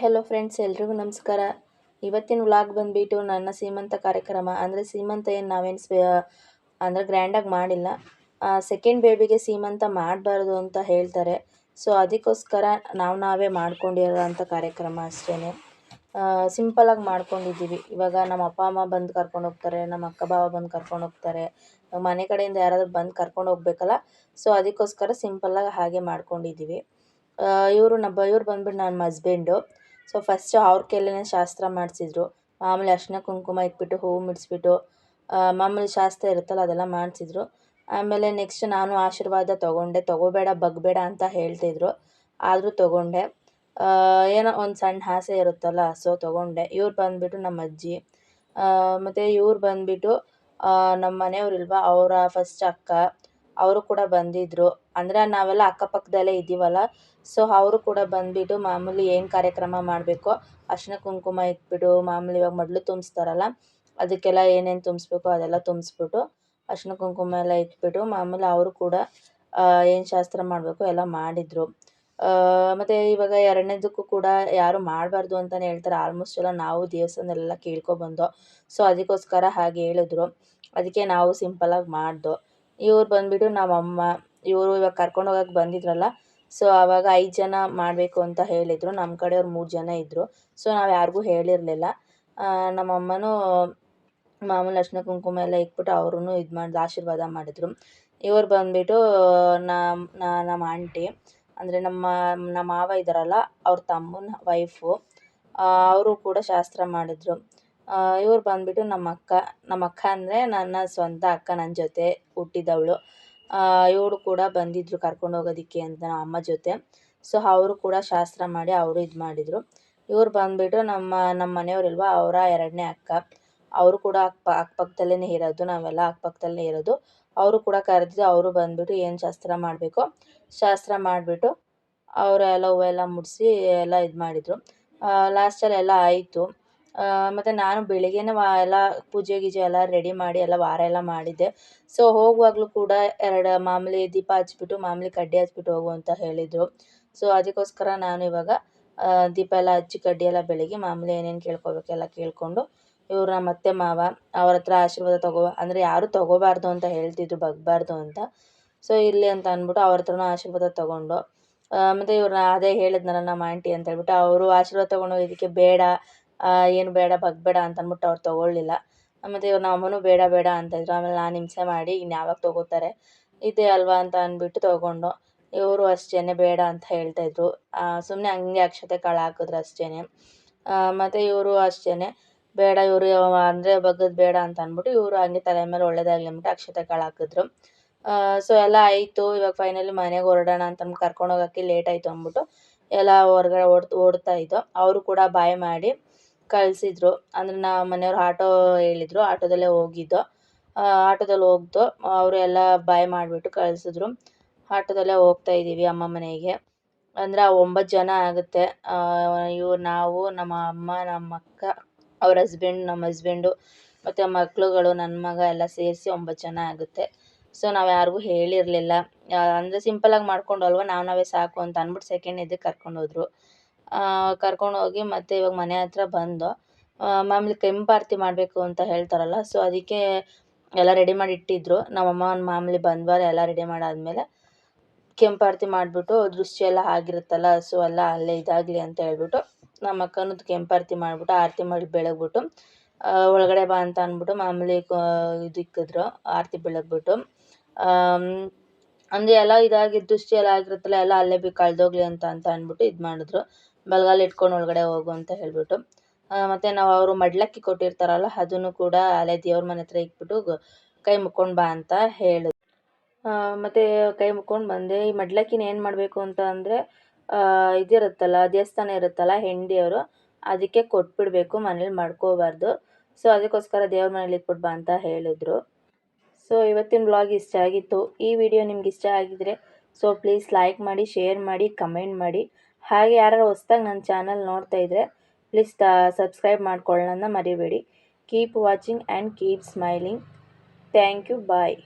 Hello friends ಎಲ್ರಿಗೂ ನಮಸ್ಕಾರ. ಇವತ್ತಿನ ವ್ಲಾಗ್ ಬಂದುಬಿಟ್ಟು ನನ್ನ ಸೀಮಂತ ಕಾರ್ಯಕ್ರಮ. ಅಂದರೆ ಸೀಮಂತ ಏನು ನಾವೇನು ಸ್ವೇ ಅಂದರೆ ಗ್ರ್ಯಾಂಡಾಗಿ ಮಾಡಿಲ್ಲ. ಸೆಕೆಂಡ್ ಬೇಬಿಗೆ ಸೀಮಂತ ಮಾಡಬಾರ್ದು ಅಂತ ಹೇಳ್ತಾರೆ. ಸೊ ಅದಕ್ಕೋಸ್ಕರ ನಾವು ನಾವೇ ಮಾಡ್ಕೊಂಡಿರೋಂಥ ಕಾರ್ಯಕ್ರಮ ಅಷ್ಟೇ ಸಿಂಪಲಾಗಿ ಮಾಡ್ಕೊಂಡಿದ್ದೀವಿ. ಇವಾಗ ನಮ್ಮ ಅಪ್ಪ, ಅಮ್ಮ ಬಂದು ಕರ್ಕೊಂಡು ಹೋಗ್ತಾರೆ, ನಮ್ಮ ಅಕ್ಕ, ಬಾವ ಬಂದು ಕರ್ಕೊಂಡು ಹೋಗ್ತಾರೆ, ಮನೆ ಕಡೆಯಿಂದ ಯಾರಾದರೂ ಬಂದು ಕರ್ಕೊಂಡು ಹೋಗ್ಬೇಕಲ್ಲ? ಸೊ ಅದಕ್ಕೋಸ್ಕರ ಸಿಂಪಲ್ಲಾಗಿ ಹಾಗೆ ಮಾಡ್ಕೊಂಡಿದ್ದೀವಿ. ಇವರು ನಮ್ಮ ಇವ್ರು ಬಂದ್ಬಿಟ್ಟು ನನ್ನ ಹಸ್ಬೆಂಡು ಸೊ ಫಸ್ಟ್ ಅವ್ರ ಕೈಲೇ ಶಾಸ್ತ್ರ ಮಾಡಿಸಿದ್ರು. ಮಾಮೂಲಿ ಅರಿಶಿನ ಕುಂಕುಮ ಇಟ್ಬಿಟ್ಟು ಹೂವು ಮುಡಿಸ್ಬಿಟ್ಟು ಮಾಮೂಲಿ ಶಾಸ್ತ್ರ ಇರುತ್ತಲ್ಲ, ಅದೆಲ್ಲ ಮಾಡಿಸಿದ್ರು. ಆಮೇಲೆ ನೆಕ್ಸ್ಟ್ ನಾನು ಆಶೀರ್ವಾದ ತೊಗೊಂಡೆ. ತೊಗೋಬೇಡ, ಬಗ್ಬೇಡ ಅಂತ ಹೇಳ್ತಿದ್ರು. ಆದರೂ ತೊಗೊಂಡೆ. ಏನೋ ಒಂದು ಸಣ್ಣ ಆಸೆ ಇರುತ್ತಲ್ಲ ಸೊ ತೊಗೊಂಡೆ. ಇವ್ರು ಬಂದುಬಿಟ್ಟು ನಮ್ಮ ಅಜ್ಜಿ. ಮತ್ತು ಇವ್ರು ಬಂದುಬಿಟ್ಟು ನಮ್ಮ ಮನೆಯವ್ರಿಲ್ವಾ ಅವರ ಫಸ್ಟ್ ಅಕ್ಕ. ಅವರು ಕೂಡ ಬಂದಿದ್ದರು ಅಂದರೆ ನಾವೆಲ್ಲ ಅಕ್ಕಪಕ್ಕದಲ್ಲೇ ಇದ್ದೀವಲ್ಲ ಸೊ ಅವರು ಕೂಡ ಬಂದ್ಬಿಟ್ಟು ಮಾಮೂಲಿ ಏನು ಕಾರ್ಯಕ್ರಮ ಮಾಡಬೇಕೋ ಅರ್ಶಿನ ಕುಂಕುಮ ಇಟ್ಬಿಟ್ಟು ಮಾಮೂಲಿ ಇವಾಗ ಮೊದಲು ತುಂಬಿಸ್ತಾರಲ್ಲ, ಅದಕ್ಕೆಲ್ಲ ಏನೇನು ತುಂಬಿಸ್ಬೇಕು ಅದೆಲ್ಲ ತುಂಬಿಸ್ಬಿಟ್ಟು ಅರ್ಶಿನ ಕುಂಕುಮ ಎಲ್ಲ ಇಟ್ಬಿಟ್ಟು ಮಾಮೂಲಿ ಅವರು ಕೂಡ ಏನು ಶಾಸ್ತ್ರ ಮಾಡಬೇಕು ಎಲ್ಲ ಮಾಡಿದರು. ಮತ್ತು ಇವಾಗ ಎರಡನೇದಕ್ಕೂ ಕೂಡ ಯಾರು ಮಾಡಬಾರ್ದು ಅಂತಲೇ ಹೇಳ್ತಾರೆ. ಆಲ್ಮೋಸ್ಟ್ ಎಲ್ಲ ನಾವು ದೇವಸ್ಥಾನದಲ್ಲೆಲ್ಲ ಕೇಳ್ಕೊಬಂದೋ ಸೊ ಅದಕ್ಕೋಸ್ಕರ ಹಾಗೆ ಹೇಳಿದ್ರು. ಅದಕ್ಕೆ ನಾವು ಸಿಂಪಲಾಗಿ ಮಾಡ್ದೋ. ಇವ್ರು ಬಂದುಬಿಟ್ಟು ನಮ್ಮಮ್ಮ, ಇವರು ಇವಾಗ ಕರ್ಕೊಂಡು ಹೋಗಕ್ಕೆ ಬಂದಿದ್ರಲ್ಲ ಸೊ ಆವಾಗ ಐದು ಜನ ಮಾಡಬೇಕು ಅಂತ ಹೇಳಿದರು. ನಮ್ಮ ಕಡೆ ಅವ್ರು ಮೂರು ಜನ ಇದ್ದರು ಸೊ ನಾವು ಯಾರಿಗೂ ಹೇಳಿರಲಿಲ್ಲ. ನಮ್ಮ ಅಮ್ಮನೂ ಮಾಮೂಲಿ ಅರಿಶಿನ ಕುಂಕುಮ ಎಲ್ಲ ಇಟ್ಬಿಟ್ಟು ಅವ್ರೂ ಇದು ಮಾಡಿ ಆಶೀರ್ವಾದ ಮಾಡಿದರು. ಇವ್ರು ಬಂದುಬಿಟ್ಟು ನಮ್ಮ ನಮ್ಮ ಆಂಟಿ, ಅಂದರೆ ನಮ್ಮ ನಮ್ಮ ಮಾವ ಇದ್ದಾರಲ್ಲ ಅವ್ರ ತಮ್ಮನ ವೈಫು ಅವರು ಕೂಡ ಶಾಸ್ತ್ರ ಮಾಡಿದರು. ಇವ್ರು ಬಂದುಬಿಟ್ಟು ನಮ್ಮ ಅಕ್ಕ ನಮ್ಮ ಅಕ್ಕ ಅಂದರೆ ನನ್ನ ಸ್ವಂತ ಅಕ್ಕ ನನ್ನ ಜೊತೆ ಹುಟ್ಟಿದವಳು. ಇವಳು ಕೂಡ ಬಂದಿದ್ದರು ಕರ್ಕೊಂಡು ಹೋಗೋದಿಕ್ಕೆ ಅಂತ ನಮ್ಮ ಅಮ್ಮ ಜೊತೆ. ಸೊ ಅವರು ಕೂಡ ಶಾಸ್ತ್ರ ಮಾಡಿ ಅವರು ಇದು ಮಾಡಿದರು. ಇವ್ರು ಬಂದುಬಿಟ್ಟು ನಮ್ಮ ನಮ್ಮ ಮನೆಯವರಿಲ್ವ, ಅವರ ಎರಡನೇ ಅಕ್ಕ. ಅವರು ಕೂಡ ಅಕ್ಕ ಅಕ್ಕಪಕ್ಕದಲ್ಲೇ ಇರೋದು, ನಾವೆಲ್ಲ ಅಕ್ಕಪಕ್ಕದಲ್ಲೇ ಇರೋದು. ಅವರು ಕೂಡ ಕರೆದಿದ್ದು ಅವರು ಬಂದ್ಬಿಟ್ಟು ಏನು ಶಾಸ್ತ್ರ ಮಾಡಬೇಕು? ಶಾಸ್ತ್ರ ಮಾಡಿಬಿಟ್ಟು ಅವರೆಲ್ಲ ಹೂವೆಲ್ಲ ಮುಡಿಸಿ ಎಲ್ಲ ಇದು ಮಾಡಿದರು. ಲಾಸ್ಟಲ್ಲಿ ಎಲ್ಲ ಆಯಿತು. ಮತ್ತು ನಾನು ಬೆಳಿಗ್ಗೆನೇ ವಾ ಎಲ್ಲ ಪೂಜೆ ಗೀಜೆ ಎಲ್ಲ ರೆಡಿ ಮಾಡಿ ಎಲ್ಲ ವಾರ ಎಲ್ಲ ಮಾಡಿದ್ದೆ. ಸೊ ಹೋಗುವಾಗಲೂ ಕೂಡ ಎರಡು ಮಾಮೂಲಿ ದೀಪ ಹಚ್ಬಿಟ್ಟು, ಮಾಮೂಲಿ ಕಡ್ಡಿ ಹಚ್ಬಿಟ್ಟು ಹೋಗು ಅಂತ ಹೇಳಿದರು. ಸೊ ಅದಕ್ಕೋಸ್ಕರ ನಾನು ಇವಾಗ ದೀಪ ಎಲ್ಲ ಹಚ್ಚಿ ಕಡ್ಡಿ ಎಲ್ಲ ಬೆಳಗ್ಗೆ ಮಾಮೂಲಿ ಏನೇನು ಕೇಳ್ಕೊಬೇಕೆಲ್ಲ ಕೇಳಿಕೊಂಡು ಇವ್ರು ನಮ್ಮ ಅತ್ತೆ ಮಾವ ಅವ್ರ ಹತ್ರ ಆಶೀರ್ವಾದ ತಗೋ, ಅಂದರೆ ಯಾರು ತಗೋಬಾರ್ದು ಅಂತ ಹೇಳ್ತಿದ್ರು, ಬಗ್ಬಾರ್ದು ಅಂತ. ಸೊ ಇಲ್ಲಿ ಅಂತ ಅಂದ್ಬಿಟ್ಟು ಅವ್ರ ಹತ್ರನೂ ಆಶೀರ್ವಾದ ತೊಗೊಂಡು ಮತ್ತು ಇವ್ರನ್ನ ಅದೇ ಹೇಳಿದ್ನಲ್ಲ ನಮ್ಮ ಆಂಟಿ ಅಂತ ಹೇಳ್ಬಿಟ್ಟು, ಅವರು ಆಶೀರ್ವಾದ ತೊಗೊಂಡು ಇದಕ್ಕೆ ಬೇಡ ಏನು ಬೇಡ ಬಗ್ಬೇಡ ಅಂತ ಅಂದ್ಬಿಟ್ಟು ಅವ್ರು ತೊಗೊಳ್ಳಿಲ್ಲ. ಮತ್ತು ಇವ್ರು ನಮ್ಮ ಅಮ್ಮನೂ ಬೇಡ ಬೇಡ ಅಂತ ಇದ್ರು ಆಮೇಲೆ ನಾನು ಹಿಂಸೆ ಮಾಡಿ ಇನ್ನು ಯಾವಾಗ ತೊಗೋತಾರೆ? ಇದೆ ಅಲ್ವಾ ಅಂತ ಅಂದ್ಬಿಟ್ಟು ತೊಗೊಂಡು ಇವರು ಅಷ್ಟೇ ಬೇಡ ಅಂತ ಹೇಳ್ತಾಯಿದ್ರು ಸುಮ್ಮನೆ ಹಂಗೆ ಅಕ್ಷತೆ ಕಾಳು ಹಾಕಿದ್ರು ಅಷ್ಟೇ ಮತ್ತು ಇವರು ಅಷ್ಟೇ ಬೇಡ, ಇವರು ಅಂದರೆ ಬಗ್ಗದು ಬೇಡ ಅಂತ ಅಂದ್ಬಿಟ್ಟು ಇವರು ಹಂಗೆ ತಲೆ ಮೇಲೆ ಒಳ್ಳೇದಾಗಲಿ ಅಂದ್ಬಿಟ್ಟು ಅಕ್ಷತೆ ಕಾಳು ಹಾಕಿದ್ರು. ಸೊ ಎಲ್ಲ ಆಯಿತು. ಇವಾಗ ಫೈನಲಿ ಮನೆಗೆ ಹೊರಡೋಣ ಅಂತ ಅಂದ್ಬಿಟ್ಟು ಕರ್ಕೊಂಡು ಹೋಗೋಕ್ಕೆ ಲೇಟ್ ಆಯಿತು ಅಂದ್ಬಿಟ್ಟು ಎಲ್ಲ ಹೊರಗಡೆ ಓಡ್, ಓಡ್ತಾ ಇದ್ದೋ. ಅವರು ಕೂಡ ಬಾಯ್ ಮಾಡಿ ಕಳಿಸಿದ್ರು. ಅಂದರೆ ನಮ್ಮ ಮನೆಯವ್ರು ಆಟೋ ಹೇಳಿದ್ರು, ಆಟೋದಲ್ಲೇ ಹೋಗಿದ್ದೋ. ಆಟೋದಲ್ಲಿ ಹೋಗ್ದೋ, ಅವರು ಎಲ್ಲ ಬಾಯ್ ಮಾಡಿಬಿಟ್ಟು ಕಳಿಸಿದ್ರು. ಆಟೋದಲ್ಲೇ ಹೋಗ್ತಾ ಇದ್ದೀವಿ ಅಮ್ಮ ಮನೆಗೆ. ಅಂದರೆ ಒಂಬತ್ತು ಜನ ಆಗುತ್ತೆ. ಇವ್ರು ನಾವು, ನಮ್ಮ ಅಮ್ಮ, ನಮ್ಮ ಅಕ್ಕ, ಅವ್ರ ಹಸ್ಬೆಂಡ್ ನಮ್ಮ ಹಸ್ಬೆಂಡು ಮತ್ತು ಮಕ್ಕಳುಗಳು ನನ್ನ ಮಗ ಎಲ್ಲ ಸೇರಿಸಿ ಒಂಬತ್ತು ಜನ ಆಗುತ್ತೆ. ಸೊ ನಾವು ಯಾರಿಗೂ ಹೇಳಿರಲಿಲ್ಲ. ಅಂದರೆ ಸಿಂಪಲಾಗಿ ಅಲ್ವಾ ನಾವು ನಾವೇ ಸಾಕು ಅಂತ ಅಂದ್ಬಿಟ್ಟು ಸೆಕೆಂಡ್ ಇದಕ್ಕೆ ಕರ್ಕೊಂಡೋದ್ರು ಕರ್ಕೊಂಡೋಗಿ ಮತ್ತು ಇವಾಗ ಮನೆ ಹತ್ರ ಬಂದು ಮಾಮೂಲಿ ಕೆಂಪಾರತಿ ಮಾಡಬೇಕು ಅಂತ ಹೇಳ್ತಾರಲ್ಲ ಸೊ ಅದಕ್ಕೆ ಎಲ್ಲ ರೆಡಿ ಮಾಡಿ ಇಟ್ಟಿದ್ರು. ನಮ್ಮಮ್ಮ ಮಾಮೂಲಿ ಬಂದ್ವಾರ ಎಲ್ಲ ರೆಡಿ ಮಾಡಾದಮೇಲೆ ಆರತಿ ಮಾಡಿಬಿಟ್ಟು ದೃಶ್ಯ ಎಲ್ಲ ಆಗಿರುತ್ತಲ್ಲ ಸೊ ಎಲ್ಲ ಅಲ್ಲೇ ಇದಾಗಲಿ ಅಂತ ಹೇಳ್ಬಿಟ್ಟು ನಮ್ಮ ಅಕ್ಕನೂ ಆರತಿ ಮಾಡಿಬಿಟ್ಟು ಆರತಿ ಮಾಡಿ ಬೆಳಗ್ಬಿಟ್ಟು ಒಳಗಡೆ ಬಾ ಅಂತ ಅಂದ್ಬಿಟ್ಟು ಮಾಮೂಲಿ ಇದು ಇಕ್ಕಿದ್ರು, ಆರತಿ ಬೆಳಗ್ಬಿಟ್ಟು. ಅಂದರೆ ಎಲ್ಲ ಇದಾಗಿ ದೃಷ್ಟಿ ಎಲ್ಲ ಆಗಿರುತ್ತಲ್ಲ, ಎಲ್ಲ ಅಲ್ಲೇ ಬಿ ಕಳೆದೋಗ್ಲಿ ಅಂತ ಅಂತ ಅಂದ್ಬಿಟ್ಟು ಇದು ಮಾಡಿದ್ರು. ಬಲಗಾಲು ಇಟ್ಕೊಂಡು ಒಳಗಡೆ ಹೋಗು ಅಂತ ಹೇಳಿಬಿಟ್ಟು. ಮತ್ತು ನಾವು ಅವರು ಮಡಿಲಕ್ಕಿ ಕೊಟ್ಟಿರ್ತಾರಲ್ಲ, ಅದನ್ನು ಕೂಡ ಅಲ್ಲೇ ದೇವ್ರ ಮನೆ ಹತ್ರ ಇಟ್ಬಿಟ್ಟು ಕೈ ಮುಕ್ಕೊಂಡು ಬಾ ಅಂತ ಹೇಳಿದ್ರು ಮತ್ತು ಕೈ ಮುಕ್ಕೊಂಡು ಬಂದೆ. ಈ ಮಡಿಲಕ್ಕಿನ ಏನು ಮಾಡಬೇಕು ಅಂತ ಅಂದರೆ ಇದಿರುತ್ತಲ್ಲ, ದೇವಸ್ಥಾನ ಇರುತ್ತಲ್ಲ ಹೆಂಡಿಯವರು ಅದಕ್ಕೆ ಕೊಟ್ಬಿಡಬೇಕು, ಮನೇಲಿ ಮಾಡ್ಕೋಬಾರ್ದು. ಸೊ, ಅದಕ್ಕೋಸ್ಕರ ದೇವ್ರ ಮನೇಲಿ ಇಟ್ಬಿಟ್ಟು ಬಾ ಅಂತ ಹೇಳಿದ್ರು. ಸೊ, ಇವತ್ತಿನ ಬ್ಲಾಗ್ ಇಷ್ಟ ಆಗಿತ್ತು. ಈ ವಿಡಿಯೋ ನಿಮ್ಗೆ ಇಷ್ಟ ಆಗಿದ್ರೆ, ಸೊ, ಪ್ಲೀಸ್ ಲೈಕ್ ಮಾಡಿ, ಶೇರ್ ಮಾಡಿ, ಕಮೆಂಟ್ ಮಾಡಿ. ಹಾಗೆ ಯಾರು ಹೊಸ್ದಾಗಿ ನನ್ನ ಚಾನಲ್ ನೋಡ್ತಾ ಇದ್ದರೆ ಪ್ಲೀಸ್ ಸಬ್ಸ್ಕ್ರೈಬ್ ಮಾಡ್ಕೊಳ್ಳೋಣ ಮರಿಬೇಡಿ. Keep watching and keep smiling thank you bye